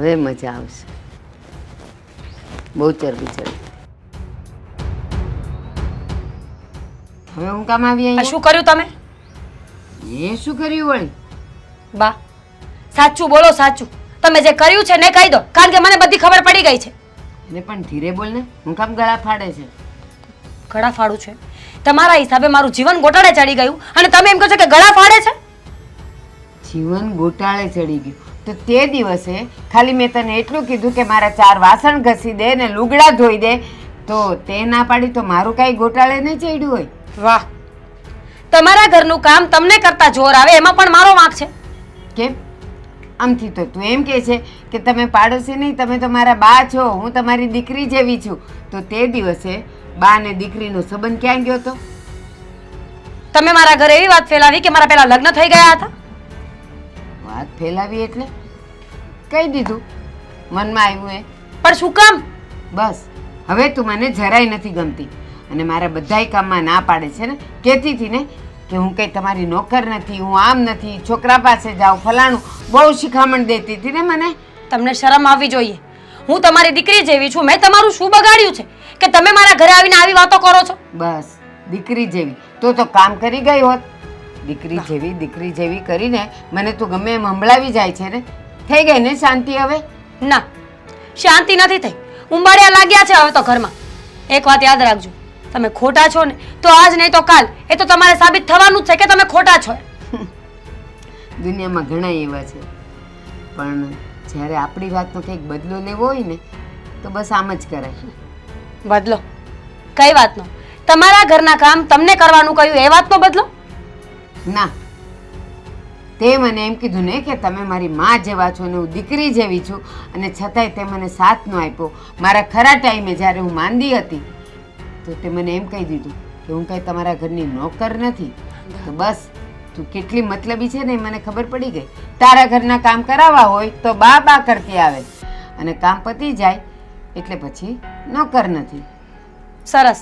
હવે મજા આવશે. બહુ ચરબી ચરબી હવે હું કામ આવી આ અહીંયા શું કર્યું તમે? એ શું કર્યું વળી? બા સાચું બોલો સાચું. તમે જે કર્યું છે ને કહી દો કારણ કે મને બધી ખબર પડી ગઈ છે. એને પણ ધીરે બોલ ને. હું કામ ગળા ફાડે છે? ગળા ફાડું છે? તમારા હિસાબે મારું જીવન ગોટાળે ચડી ગયું અને તમે એમ કહો છો કે ગળા ફાડે છે? જીવન ગોટાળે ચડી ગયું. તો તે દિવસે ખાલી મેં તને એટલું કીધું કે મારા ચાર વાસણ ઘસી દે ને લુગડા ધોઈ દે તો તે ના પાડી તો મારું કાંઈ ગોટાળે નહીં ચડ્યું હોય. વાહ. તમારા ઘરનું કામ તમને કરતા જોર આવે એમાં પણ મારો વાંક છે. કેમ? આમથી તો તું એમ કહે છે કે તમે પાડોશી નહીં તમે તો મારા બા છો હું તમારી દીકરી જેવી છું. તો તે દિવસે બા ને દીકરીનો સંબંધ ક્યાં ગયો હતો તમે મારા ઘરે એવી વાત ફેલાવી કે મારા પહેલા લગ્ન થઈ ગયા હતા? વાત ફેલાવી એટલે કહી દીધું. મનમાં આવ્યું એ. પણ શું કામ? બસ. હવે તું મને જરાય નથી ગમતી. અને મારા બધાય કામમાં ના પાડે છે ને? કહેતી હતી ને કે હું કંઈ તમારી નોકર નથી હું આમ નથી છોકરા પાસે જાઉં ફલાણું બહુ શિખામણ દેતી હતી ને મને. તમને શરમ આવવી જોઈએ. હું તમારી દીકરી જેવી છું મેં તમારું શું બગાડ્યું છે? કે તમે મારા ઘરે આવીને આવી વાતો કરો છો? બસ. દીકરી જેવી. તો તો કામ કરી ગઈ હોત. દીકરી જેવી દીકરી જેવી કરીને મને તું ગમે એમ સંભળાવી જાય છે ને. થઈ ગઈ ને શાંતિ હવે? ના શાંતિ નથી થઈ. ઉંબાડિયા લાગ્યા છે હવે તો ઘરમાં. એક વાત યાદ રાખજો તમે ખોટા છો ને તો આજ નહીં તો કાલ. એ તો તમારે સાબિત થવાનું જ છે કે તમે ખોટા છો દુનિયામાં ઘણા એવા છે. પણ જ્યારે આપણી વાતનો કંઈક બદલો લેવો હોય ને તો બસ આમ જ કરાય. બદલો? કઈ વાતનો? તમારા ઘરના કામ તમને કરવાનું કહ્યું એ વાતનો બદલો? ના. તે મને એમ કીધું ને કે તમે મારી માં જેવા છો ને હું દીકરી જેવી છું અને છતાંય તે મને સાથ ન આપ્યો. મારા ખરા ટાઈમે જ્યારે હું માંદી હતી, તો તે મને એમ કહી દીધું કે હું કંઈ તમારા ઘરની નોકર નથી. તો બસ, તું કેટલી મતલબી છે ને એ મને ખબર પડી ગઈ. તારા ઘરના કામ કરાવવા હોય તો બા બા કરતી આવે. અને કામ પતી જાય એટલે પછી નોકર નથી. સરસ.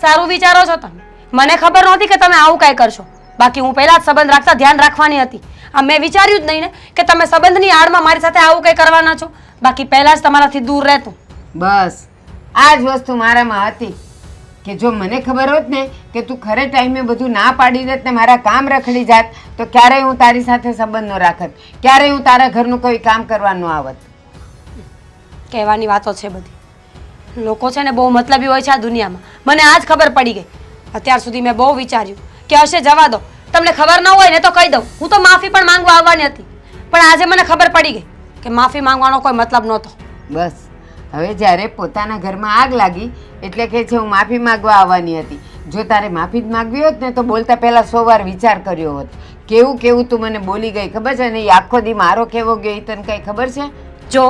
સારું વિચારો છો તમે. મને ખબર નહોતી કે તમે આવું કાંઈ કરશો. બાકી હું પહેલા જ સંબંધ રાખતા ધ્યાન રાખવાની હતી. આ મેં વિચાર્યું જ નહીં ને કે તમે સંબંધની આડમાં મારી સાથે આવું કંઈ કરવાના છો. બાકી પહેલા જ તમારાથી દૂર રહેતું. બસ. આ જ વસ્તુ મારામાં હતી કે જો મને ખબર હોત ને કે તું ખરે ટાઈમે બધું ના પાડી દેત ને મારા કામ રખડી જાત તો ક્યારેય હું તારી સાથે સંબંધ ન રાખત. ક્યારેય હું તારા ઘરનું કોઈ કામ કરવા ન આવત. કહેવાની વાતો છે બધી. લોકો છે ને બહુ મતલબી હોય છે આ દુનિયામાં. મને આજ ખબર પડી ગઈ. અત્યાર સુધી મેં બહુ વિચાર્યું. કે હશે જવા દો. તમને ખબર ન હોય ને તો કહી દઉં. હું તો માફી પણ માંગવા આવવાની હતી. પણ આજે મને ખબર પડી ગઈ કે માફી માંગવાનો કોઈ મતલબ નહોતો. બસ. હવે જ્યારે પોતાના ઘરમાં આગ લાગી એટલે કે છે હું માફી માંગવા આવવાની હતી. જો તારે માફી જ માગવી હોત ને તો બોલતા પહેલાં સો વાર વિચાર કર્યો હોત. કેવું કેવું તું મને બોલી ગઈ ખબર છે? ને એ આખો દી મારો કેવો ગયો તને કંઈ ખબર છે? જો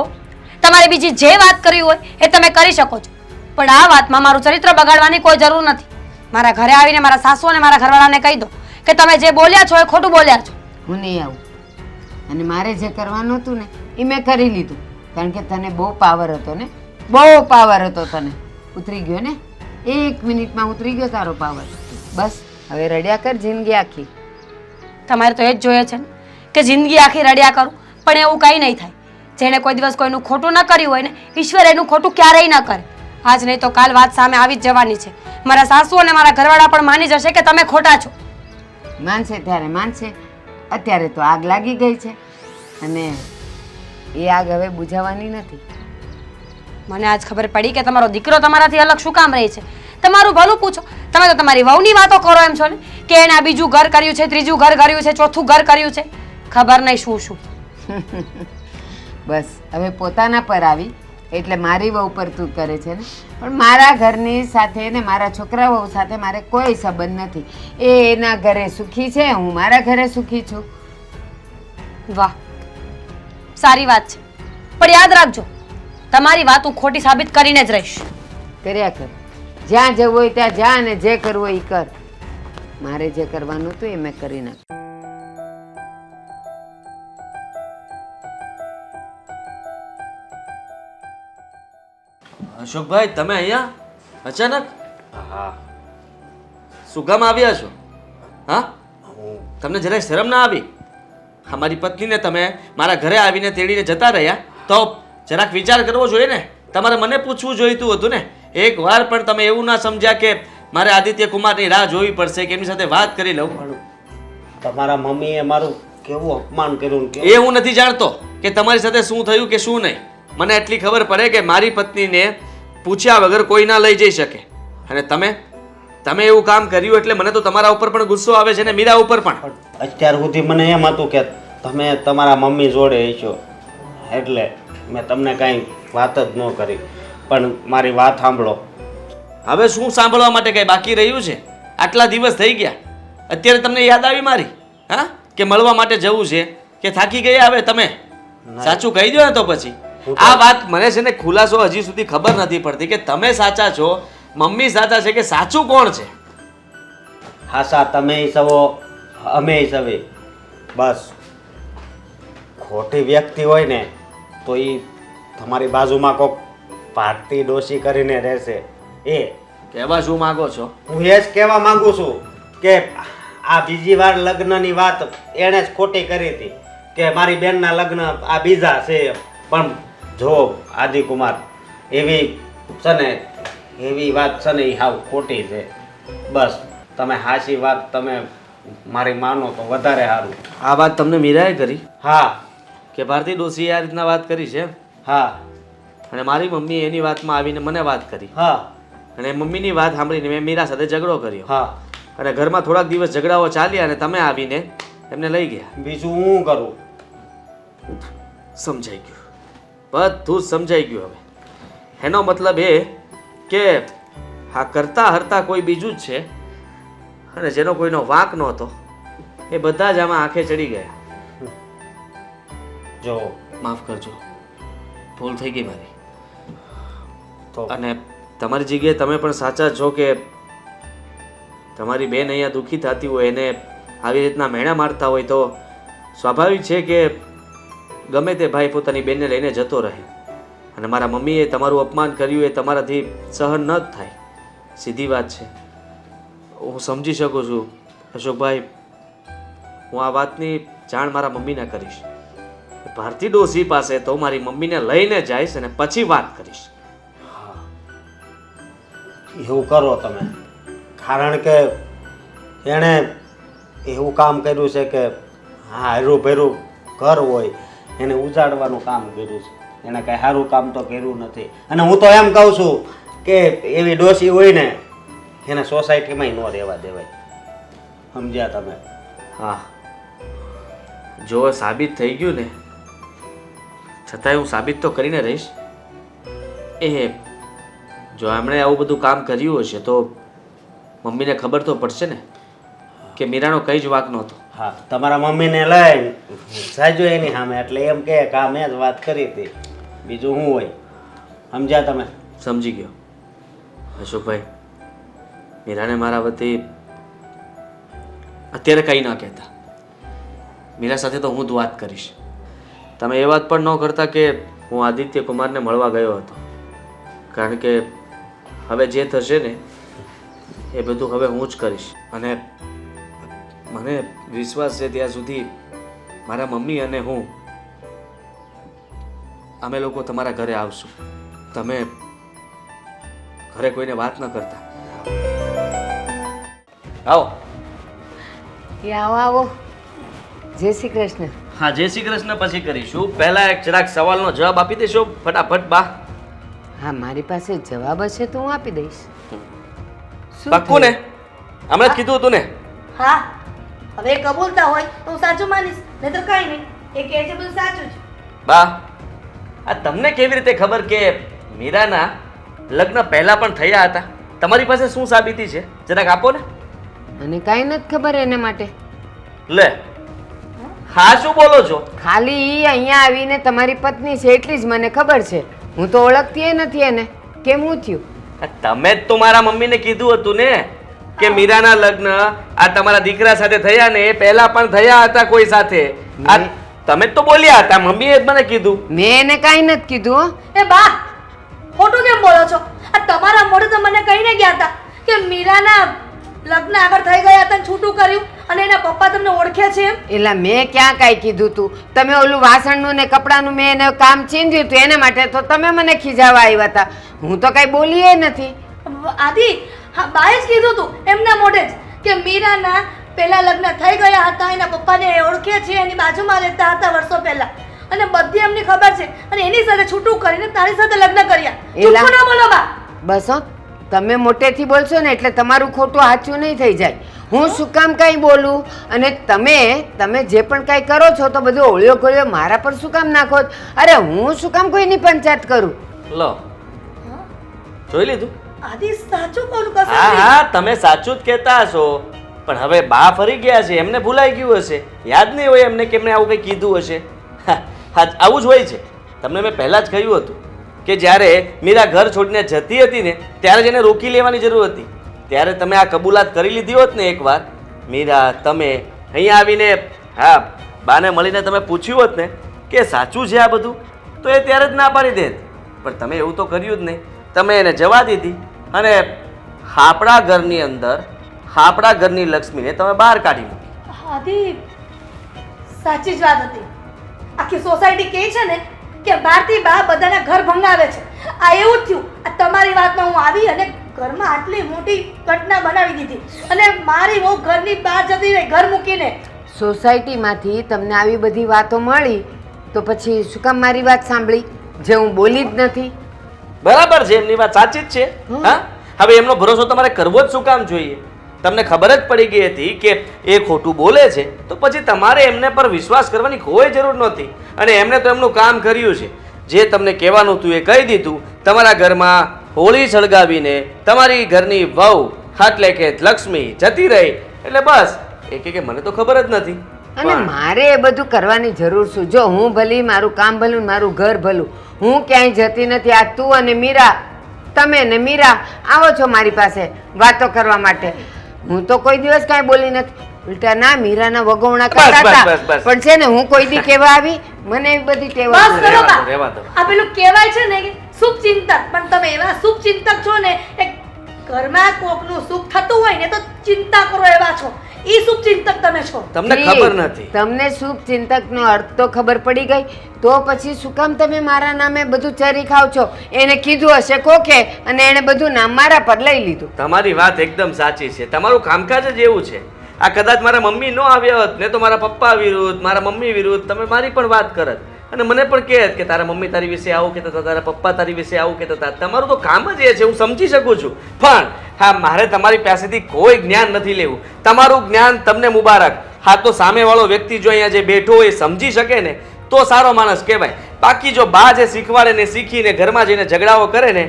તમારે બીજી જે વાત કરવી હોય એ તમે કરી શકો છો. પણ આ વાતમાં મારું ચરિત્ર બગાડવાની કોઈ જરૂર નથી. મારા ઘરે આવીને મારા સાસુ અને મારા ઘરવાળાને કહી દો કે તમે જે બોલ્યા છો એ ખોટું બોલ્યા છો. હું નહીં આવું. અને મારે જે કરવાનું હતું ને એ મેં કરી લીધું. કારણ કે તને બહુ પાવર હતો ને બહુ પાવર હતો તને. ઉતરી ગયો ને? એક મિનિટમાં ઉતરી ગયો તારો પાવર બસ હવે રડ્યા કર જિંદગી આખી. તમારે તો એ જ જોઈએ છે ને કે જિંદગી આખી રડ્યા કરું પણ એવું કંઈ નહીં થાય. જેણે કોઈ દિવસ કોઈનું ખોટું ન કર્યું હોય ને ઈશ્વર એનું ખોટું ક્યારેય ન કરે. આજ નહીં તો કાલ વાત સામે આવી જ જવાની છે. મારા સાસુ અને મારા ઘરવાળા પણ માની જશે કે તમે ખોટા છો. માનશે ત્યારે માનશે અત્યારે તો આગ લાગી ગઈ છે. અને એ આગ હવે બુઝાવાની નથી. મને આજ ખબર પડી કે તમારો દીકરો તમારાથી અલગ શું કામ રહે છે? તમારું ભલું પૂછો. તમે તો તમારી વહુની વાતો કરો એમ છો ને? કે એને આ બીજું ઘર કર્યું છે ત્રીજું ઘર કર્યું છે ચોથું ઘર કર્યું છે? ખબર નહીં શું શું. બસ હવે પોતાના પર આવી. એટલે મારી વહુ પર તું કરે છે ને? પણ મારા ઘરની સાથે ને મારા છોકરા વહુ સાથે મારે કોઈ સંબંધ નથી. એ એના ઘરે સુખી છે હું મારા ઘરે સુખી છું. વાહ સારી વાત છે. પણ યાદ રાખજો તમારી વાત હું ખોટી સાબિત કરીને જ રહીશ. કર્યા કર. જ્યાં જવું હોય ત્યાં જા અને જે કરવું હોય એ કર. મારે જે કરવાનું હતું એ મેં કરી નાખ્યું અશોકભાઈ તમે અહીંયા? અચાનક? હા. શું કામ આવ્યા છો? હા? તમને જરાય શરમ ના આવી? અમારી પત્નીને તમે મારા ઘરે આવીને તેડીને જતા રહ્યા. તો જરાક વિચાર કરવો જોઈએ ને. તમારે મને પૂછવું જોઈતું હતું ને. એક વાર પણ તમે એવું ના સમજ્યા કે મારે આદિત્ય કુમારની રાહ જોવી પડશે કે એમની સાથે વાત કરી લઉં. તમારા મમ્મીએ મારું કેવું અપમાન કર્યું એ હું નથી જાણતો કે તમારી સાથે શું થયું કે શું નહીં. મને એટલી ખબર પડે કે મારી પત્નીને પૂછ્યા વગર કોઈ ના લઈ જઈ શકે. અને તમે? તમે એવું કામ કર્યું એટલે મને તો તમારા ઉપર પણ ગુસ્સો આવે છે ને મીરા ઉપર પણ. અત્યાર સુધી મને એમ હતું કે તમે તમારા મમ્મી જોડે છો એટલે મેં તમને કાંઈ વાત જ ન કરી. પણ મારી વાત સાંભળો. હવે શું સાંભળવા માટે કંઈ બાકી રહ્યું છે? આટલા દિવસ થઈ ગયા. અત્યારે તમને યાદ આવી મારી? હા? કે મળવા માટે જવું છે? કે થાકી ગયા હવે તમે? સાચું કહી દો ને તો પછી. આ વાત મને છે ને ખુલાસો હજી સુધી ખબર નથી પડતી કે તમે સાચા છો મમ્મી સાચા છે કે સાચું કોણ છે? હાસા તમે સવો અમે સવે. બસ. ખોટી વ્યક્તિ હોય ને તો એ તમારી બાજુમાં કોક પાર્ટી ડોશી કરીને રહેશે. એ. કહેવા શું માંગો છો? હું એ જ કહેવા માંગુ છું કે આ બીજી વાર લગ્નની વાત એણે જ ખોટી કરી હતી કે મારી બેનના લગ્ન આ બીજા છે પણ જો આદિકુમાર એવી છે ને એવી વાત છે ને એ હાવ ખોટી છે. બસ તમે હાચી વાત તમે મારી માનો તો વધારે સારું આ વાત તમને મીરાએ કરી? હા. કે ભારતી ડોશીએ આ રીતના વાત કરી છે હા. અને મારી મમ્મી એની વાતમાં આવીને મને વાત કરી. હા. અને મમ્મીની વાત સાંભળીને મેં મીરા સાથે ઝઘડો કર્યો. હા. અને ઘરમાં થોડાક દિવસ ઝઘડાઓ ચાલ્યા અને તમે આવીને એમને લઈ ગયા. બીજું હું કરું? સમજાઈ ગયું. બધું સમજાઈ ગયું હવે. એનો મતલબ એ કે આ કરતા હરતા કોઈ બીજું જ છે. અને જેનો કોઈનો વાંક નહોતો એ બધા જ આમાં આંખે ચડી ગયા. જો. માફ કરજો. ભૂલ થઈ ગઈ મારી. તો? અને તમારી જગ્યાએ તમે પણ સાચા છો કે તમારી બેન અહીંયા દુઃખી થતી હોય એને આવી રીતના મેણા મારતા હોય તો સ્વાભાવિક છે કે ગમે તે ભાઈ પોતાની બેનને લઈને જતો રહે. અને મારા મમ્મીએ તમારું અપમાન કર્યું એ તમારાથી સહન ન જ થાય. સીધી વાત છે. હું સમજી શકું છું, અશોકભાઈ. હું આ વાતની જાણ મારા મમ્મીને કરીશ. ભારતી ડોસી પાસે તો મારી મમ્મીને લઈને જઈશ અને પછી વાત કરીશ. એવું કરો તમે. કારણ કે એણે એવું કામ કર્યું છે કે હા, હેરું ભેરું ઘર હોય એને ઉજાડવાનું કામ કર્યું છે. એને કાંઈ સારું કામ તો કર્યું નથી. અને હું તો એમ કહું છું કે એવી ડોસી હોય ને, એને સોસાયટીમાં ન રહેવા દેવાય. સમજ્યા તમે? હા. જો સાબિત થઈ ગયું ને, છતાંય હું સાબિત તો કરીને રહીશ. એ જો એમણે આવું બધું કામ કર્યું હશે તો મમ્મીને ખબર તો પડશે ને કે મીરાનો કંઈ જ વાક નહોતો. હા, તમારા મમ્મીને લઈને સાજો એની સામે. એટલે એમ કહે કે આ મેં જ વાત કરી હતી. બીજું શું હોય? સમજ્યા તમે? સમજી ગયો. અશોકભાઈ, મીરાને મારા વતી અત્યારે કંઈ ના કહેતા. મીરા સાથે તો હું જ વાત કરીશ. તમે એ વાત પણ ન કરતા કે હું આદિત્ય કુમારને મળવા ગયો હતો. કારણ કે હવે જે થશે ને, એ બધું હવે હું જ કરીશ. અને મને વિશ્વાસ છે ત્યાં સુધી મારા મમ્મી અને હું અમે લોકો તમારા ઘરે આવશું. તમે ઘરે કોઈને વાત ન કરતા. આવો. એ આવો આવો. જય શ્રી કૃષ્ણ. હા જય શ્રી કૃષ્ણ. પછી કરીશું. પહેલા એક જરાક સવાલનો જવાબ આપી દેશો. ફટાફટ બા. હા મારી પાસે જવાબ હશે તો હું આપી દઈશ. શું પાક્કું ને? હમણાં જ કીધું હતું ને? હા. હવે એ કબૂલતા હોય તો હું સાચું માનીશ નહીં તો કાંઈ નહીં. એ કહે છે બધું સાચું છે બા આ તમને કેવી રીતે ખબર કે મીરાના લગ્ન પહેલા પણ થયા હતા? તમારી પાસે શું સાબિતી છે? જરાક આપો ને. મને કાંઈ નથી ખબર એને માટે. લે હા શું બોલો છો? ખાલી ઈ અહીંયા આવીને તમારી પત્ની છે એટલી જ મને ખબર છે. હું તો ઓળખતી નથી એને. કેમ હું થયું? તમે જ તો મારા મમ્મીને કીધું હતું ને. કે મીરાના લગ્ન આ તમારા દીકરા સાથે થયા ને એ પહેલા પણ થયા હતા કોઈ સાથે? આ તમે તો બોલ્યા હતા મમ્મીએ જ મને કીધું. મેં એને કાંઈ નથી કીધું હો. એ બા ખોટું કેમ બોલો છો? આ તમારા મોઢે તો મને કહીને ગયા હતા કે મીરાના લગ્ન આગળ થઈ ગયા હતા છૂટું કર્યું અને એના પપ્પા તમને ઓળખે છે એમ? એટલે મેં ક્યાં કાંઈ કીધું તું? તમે ઓલું વાસણનું ને કપડાનું મેં એને કામ ચીંધ્યું હતું એના માટે તો તમે મને ખીજાવા આવ્યા હતા. હું તો કાંઈ બોલીએ નથી. આદિ હા બાએ જ કીધું હતું એમના મોઢે જ કે મીરાના પહેલા લગ્ન થઈ ગયા હતા એના પપ્પાને એ ઓળખે છે એની બાજુમાં રહેતા હતા વર્ષો પહેલા. અને બધી એમની ખબર છે અને એની સાથે છૂટું કરીને તારી સાથે લગ્ન કર્યા. જૂઠું ના બોલો બા. બસ હો તમે મોટેથી બોલશો ને એટલે તમારું ખોટું સાચું નહીં થઈ જાય. હું શું કામ કાંઈ બોલું? અને તમે તમે જે પણ કાંઈ કરો છો તો બધું ઓળ્યો ગોળ્યો મારા પર શું કામ નાખો અરે હું શું કામ કોઈની પંચાયત કરું? લો. જોઈ લીધું? આદિ સાચું હા હા તમે સાચું જ કહેતા હશો. પણ હવે બા ફરી ગયા છે એમને ભૂલાઈ ગયું હશે. યાદ નહીં હોય એમને કે આવું કંઈ કીધું હશે. હા, આવું જ હોય છે. તમને મેં પહેલાં જ કહ્યું હતું કે જ્યારે મીરા ઘર છોડીને જતી હતી ને ત્યારે જ એને રોકી લેવાની જરૂર હતી. ત્યારે તમે આ કબૂલાત કરી લીધી હોત ને એકવાર. મીરા તમે અહીંયા આવીને હા બાને મળીને તમે પૂછ્યું હોત ને કે સાચું છે આ બધું તો એ ત્યારે જ ના પાડી દેત. પણ તમે એવું તો કર્યું જ નહીં. તમે એને જવા દીધી. અને હાપડા ઘરની અંદર હાપડા ઘરની લક્ષ્મીને તમે બહાર કાઢી મૂકી. હાદી સાચી જ વાત હતી. આખી સોસાયટી કહે છે ને કે બહારથી બા બધાના ઘર ભંગાવે છે. આ એવું જ થયું. આ તમારી વાતમાં હું આવી અને ઘરમાં આટલી મોટી ઘટના બનાવી દીધી. અને મારી વહુ ઘરની બહાર જતી રહી ઘર મૂકીને. સોસાયટીમાંથી તમને આવી બધી વાતો મળી તો પછી શું કામ મારી વાત સાંભળી? જે હું બોલી જ નથી. બરાબર છે એમની વાત સાચી જ છે. હા? હવે એમનો ભરોસો તમારે કરવો જ શું કામ જોઈએ? તમને ખબર જ પડી ગઈ હતી કે એ ખોટું બોલે છે. તો પછી તમારે એમને પર વિશ્વાસ કરવાની કોઈ જરૂર નહોતી. અને એમને તો એમનું કામ કર્યું છે. જે તમને કહેવાનું હતું એ કહી દીધું. તમારા ઘરમાં હોળી સળગાવીને તમારી ઘરની વહુ એટલે કે લક્ષ્મી જતી રહી. એટલે બસ. એ કે મને તો ખબર જ નથી. અને મારે એ બધું કરવાની જરૂર શું? જો હું ભલી મારું કામ ભલું મારું ઘર ભલું હું ક્યાંય જતી નથી. આ તું અને મીરા તમે ને મીરા આવો છો મારી પાસે વાતો કરવા માટે. હું તો કોઈ દિવસ કાંઈ બોલી નથી. ઉલટા ના મીરાના વગોવણા કરતા હતા. પણ છે ને હું કોઈ દી કહેવા આવી મને એવી બધી ટેવ. આ પેલું કહેવાય છે ને કે શુભ ચિંતક. પણ તમે એવા શુભ ચિંતક છો ને કે ઘરમાં કોકનું સુખ થતું હોય ને તો ચિંતા કરો એવા છો. ઈ શુભચિંતક તમે છો. તમને ખબર નથી. તમને શુભ ચિંતકનો અર્થ તો ખબર પડી ગઈ. તો પછી શું કામ તમે મારા નામે બધું ચરી ખાવ છો? એને કીધું હશે કોકે અને એને બધું નામ મારા પર લઈ લીધું. તમારી વાત એકદમ સાચી છે. તમારું કામકાજ જ એવું છે. આ કદાચ મારા મમ્મી ન આવ્યા હોત ને તો મારા પપ્પા વિરુદ્ધ મારા મમ્મી વિરુદ્ધ તમે મારી પણ વાત કરત. અને મને પણ કહે કે તારા મમ્મી તારી વિશે આવું કહેતા હતા, તારા પપ્પા તારી વિશે આવું કહેતા હતા. તમારું તો કામ જ એ છે, હું સમજી શકું છું. પણ, હા, મારે તમારી પાસેથી કોઈ જ્ઞાન નથી લેવું. તમારું જ્ઞાન તમને મુબારક. હા, તો સામેવાળો વ્યક્તિ જો અહીંયા જે બેઠો એ સમજી શકે ને, તો સારો માણસ કહેવાય. બાકી જો બા જે શીખવાડે ને શીખીને ઘરમાં જઈને ઝઘડાઓ કરે ને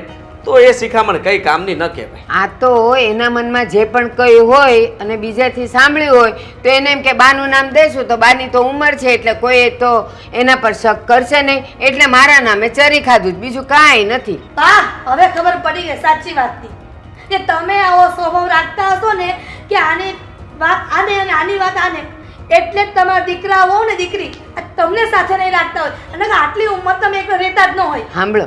તો એ શિખામણ કઈ કામની ન કહેવાય. આ તો એના મનમાં જે પણ કહ્યું હોય અને બીજાથી સાંભળ્યું હોય તો એને એમ કે બાનું નામ દેશું તો બાની તો ઉંમર છે એટલે કોઈ તો એના પર શક કરશે નહીં એટલે મારા નામે ચરી ખાધું જ બીજું કાંઈ નથી. બા હવે ખબર પડી ગઈ સાચી વાતની કે તમે આવો સ્વભાવ રાખતા હતો ને કે આની વાત આને અને આની વાત આને એટલે જ તમારા દીકરા હોવ ને દીકરી આ તમને સાથે નહીં રાખતા હોય અને આટલી ઉંમર તમે એક રહેતા જ ન હોય. સાંભળો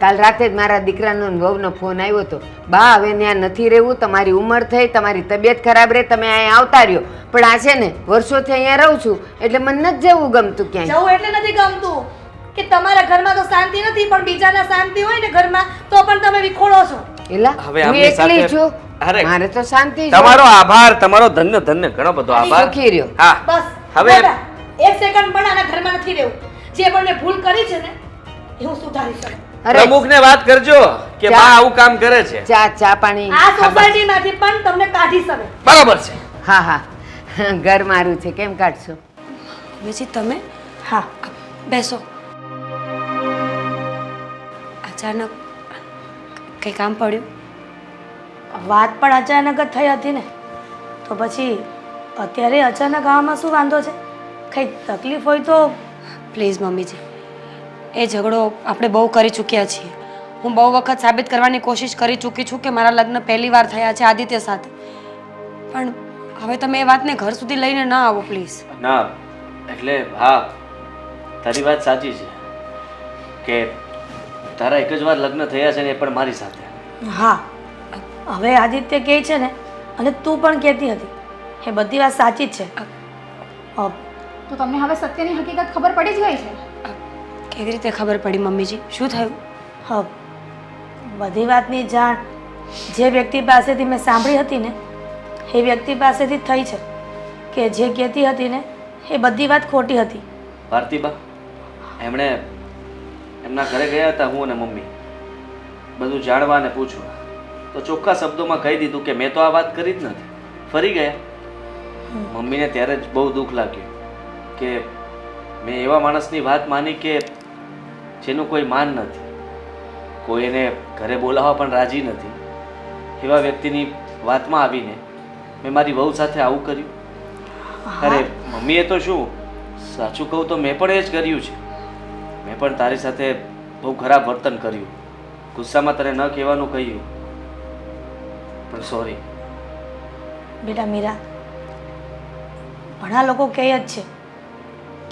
કાલ રાતે જ મારા દીકરાનો ને વહુનો ફોન આવ્યો હતો બા હવે ત્યાં નથી રહેવું તમારી ઉંમર થઈ તમારી તબિયત ખરાબ રહે તમે અહીંયા આવતા રહ્યો. પણ આ છે ને વર્ષોથી અહીંયા રહું છું એટલે મને નથી જવું ગમતું ક્યાંય. જવું એટલે નથી ગમતું કે તમારા ઘરમાં તો શાંતિ નથી પણ બીજાના શાંતિ હોય ને ઘરમાં તો પણ તમે વિખોડો છો. એલા હવે હું એકલી છું. અરે, મારે તો શાંતિ છે. તમારો આભાર તમારો ધન્ય ધન્ય ઘણો બધો આભાર. સુખી રહ્યો. હા. બસ. હવે- હવે એક સેકન્ડ પણ આના ઘરમાં નથી રહેવું. જે પણ મેં ભૂલ કરી છે ને એ હું સુધારી શકું. અરે. પ્રમુખને વાત કરજો કે બા આવું કામ કરે છે. ચા ચા પાણી આ સોસાયટીમાંથી પણ તમને કાઢી શકે બરાબર છે. હા હા. ઘર મારું છે. કેમ કાઢશો? મમ્મીજી તમે? હા. બેસો. અચાનક કંઈ કામ પડ્યું? વાત પણ અચાનક જ થઈ હતી ને. તો પછી અત્યારે અચાનક આવવામાં શું વાંધો છે? કંઈ તકલીફ હોય તો? પ્લીઝ મમ્મીજી. એ ઝઘડો આપણે બહુ કરી ચૂક્યા છીએ. હું બહુ વખત સાબિત કરવાની કોશિશ કરી ચૂકી છું કે મારા લગ્ન પહેલી વાર થયા છે આદિત્ય સાથે. પણ હવે તમે એ વાતને ઘર સુધી લઈને ન આવો પ્લીઝ ના એટલે હા તારી વાત સાચી છે કે તારા એક જ વાર લગ્ન થયા છે ને એ પણ મારી સાથે. હા હવે આદિત્ય કહે છે ને અને તું પણ કહેતી હતી. એ બધી વાત સાચી જ છે. તો તમને હવે સત્યની હકીકત ખબર પડી જ ગઈ છે? કેવી રીતે ખબર પડી મમ્મીજી? શું થયું? હા બધી વાતની જાણ જે વ્યક્તિ પાસેથી મેં સાંભળી હતી ને એ વ્યક્તિ પાસેથી જ થઈ છે. કે જે કહેતી હતી ને એ બધી વાત ખોટી હતી. ભારતીબા એમણે એમના ઘરે ગયા હતા હું અને મમ્મી. બધું જાણવા અને પૂછવા. તો ચોખ્ખા શબ્દોમાં કહી દીધું કે મેં તો આ વાત કરી જ નથી. ફરી ગયા. મમ્મીને ત્યારે જ બહુ દુઃખ લાગ્યું કે મેં એવા માણસની વાત માની કે જેનું કોઈ માન નથી. કોઈ એને ઘરે બોલાવવા પણ રાજી નથી. એવા વ્યક્તિની વાતમાં આવીને મેં મારી વહુ સાથે આવું કર્યું. અરે મમ્મીએ તો શું સાચું કહું તો મેં પણ એ જ કર્યું છે. મેં પણ તારી સાથે બહુ ખરાબ વર્તન કર્યું. ગુસ્સામાં તને ન કહેવાનું કહ્યું. પણ સોરી બેટા મીરા ઘણા લોકો કહે જ છે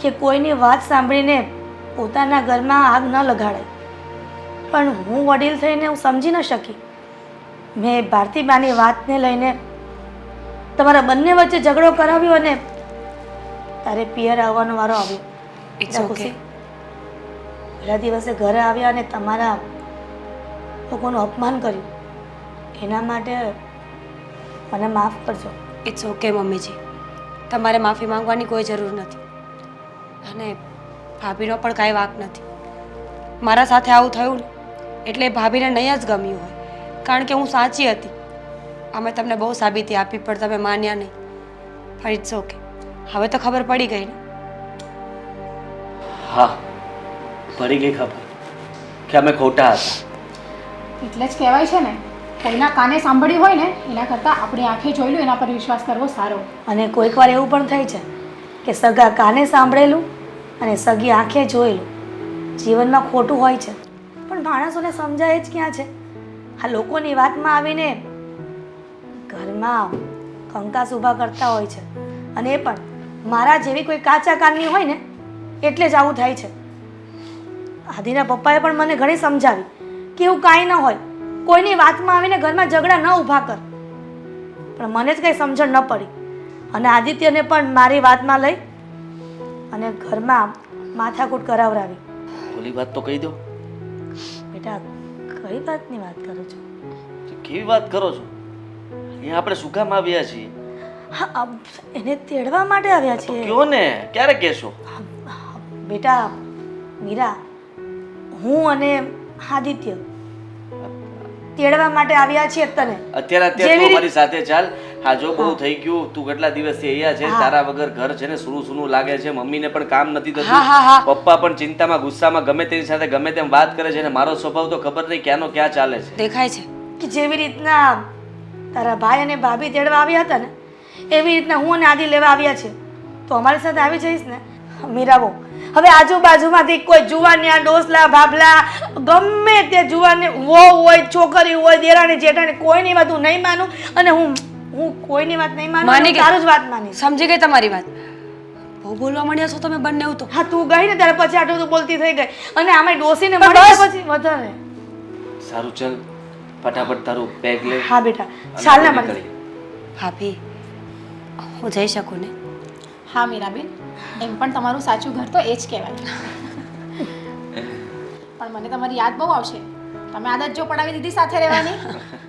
કે કોઈની વાત સાંભળીને પોતાના ઘરમાં આગ ન લગાડે પણ હું વડીલ થઈને હું સમજી ન શકી. મેં ભારતીબાની વાતને લઈને તમારા બંને વચ્ચે ઝઘડો કરાવ્યો અને તારે પિયર આવવાનો વારો આવ્યો. It's okay. પહેલા દિવસે ઘરે આવ્યા અને તમારા લોકોનું અપમાન કર્યું. એના માટે મને માફ કરજો. ઇટ્સ ઓકે મમ્મીજી. તમારે માફી માંગવાની કોઈ જરૂર નથી. અને ભાભીનો પણ કાંઈ વાંક નથી. મારા સાથે આવું થયું ને એટલે ભાભીને નહીં જ ગમ્યું હોય કારણ કે હું સાચી હતી. અમે તમને બહુ સાબિતી આપી પણ તમે માન્યા નહીં. પણ ઇટ્સ ઓકે હવે તો ખબર પડી ગઈ ને. હા પડી ગઈ ખબર કે અમે ખોટા હતા. એટલે જ કહેવાય છે ને કોઈના કાને સાંભળ્યું હોય ને એના કરતાં આપણી આંખે જોયેલું એના પર વિશ્વાસ કરવો સારો. અને કોઈક વાર એવું પણ થાય છે કે સગા કાને સાંભળેલું અને સગી આંખે જોયેલું. જીવનમાં ખોટું હોય છે, પણ માણસોને સમજાય જ ક્યાં છે? આ લોકોની વાતમાં આવીને ઘરમાં કંકાસ ઊભા કરતા હોય છે. અને એ પણ મારા જેવી કોઈ કાચા કાનની હોય ને, એટલે જ આવું થાય છે. આદિના પપ્પાએ પણ મને ઘણી સમજાવી કે એવું કાંઈ ન હોય. કોઈની વાતમાં આવીને ઘરમાં ઝઘડા ન ઊભા કર. પણ મને જ કંઈ સમજણ ન પડી. અને આદિત્યને પણ મારી વાતમાં લઈ અને ઘરમાં માથાકૂટ કરાવરાવી ઓલી વાત તો કહી દો. બેટા કઈ વાતની વાત કરો છો? કેવી વાત કરો છો? અહીંયા આપણે શું કામ આવ્યા છીએ? હા અબ એને તેડવા માટે આવ્યા તો છે કયો ને? ક્યારે કહેશો? બેટા મીરા હું અને આદિત્ય તેડવા માટે આવ્યા છીએ તને. અત્યારે અત્યારે જેવી તું રીત- અમારી સાથે ચાલ. હા જો બહુ થઈ ગયું તું કેટલા દિવસથી અહીંયા છે. તારા વગર ઘર છે ને સુનું સુનું લાગે છે મમ્મીને પણ કામ નથી. થતું. પપ્પા પણ ચિંતામાં ગુસ્સામાં ગમે તેની સાથે ગમે તેમ વાત કરે છે અને મારો સ્વભાવ તો ખબર નહીં ક્યાંનો ક્યાં ચાલે છે. દેખાય છે કે જેવી રીતના તારા ભાઈ અને ભાભી તેડવા આવ્યા હતા ને એવી રીતના હું અને આદિ લેવા આવ્યા છે. તો અમારી સાથે આવી જઈશ ને? મીરાબો હવે આજુબાજુમાંથી કોઈ જુવાનિયા ડોસલા ભાભલા ગમે તે જુવાની વો હોય છોકરી હોય દેરાણી જેઠાણી કોઈની વાત હું નહીં માનું અને હું હું કોઈની વાત નહીં માનું માની ગઈ. તારું જ વાત માનીશ. સમજી ગઈ તમારી વાત? બહુ બોલવા માંડ્યા છો તમે બંને તો. હા તું ગઈ ને ત્યારે પછી આટલું તો બોલતી થઈ ગઈ. અને આમાં ડોસીને પણ મળી બસ. પછી વધારે. સારું ચલ. ફટાફટ તારું બેગ લે હા બેટા. અને ચાલ ને આપણે મને નીકળીએ. ભાભી હું જઈ શકું ને? હા મીરાબેન. એમ પણ તમારું સાચું ઘર તો એ જ કહેવાય. પણ મને તમારી યાદ બહુ આવશે. તમે આદત જો પડાવી દીધી સાથે રહેવાની.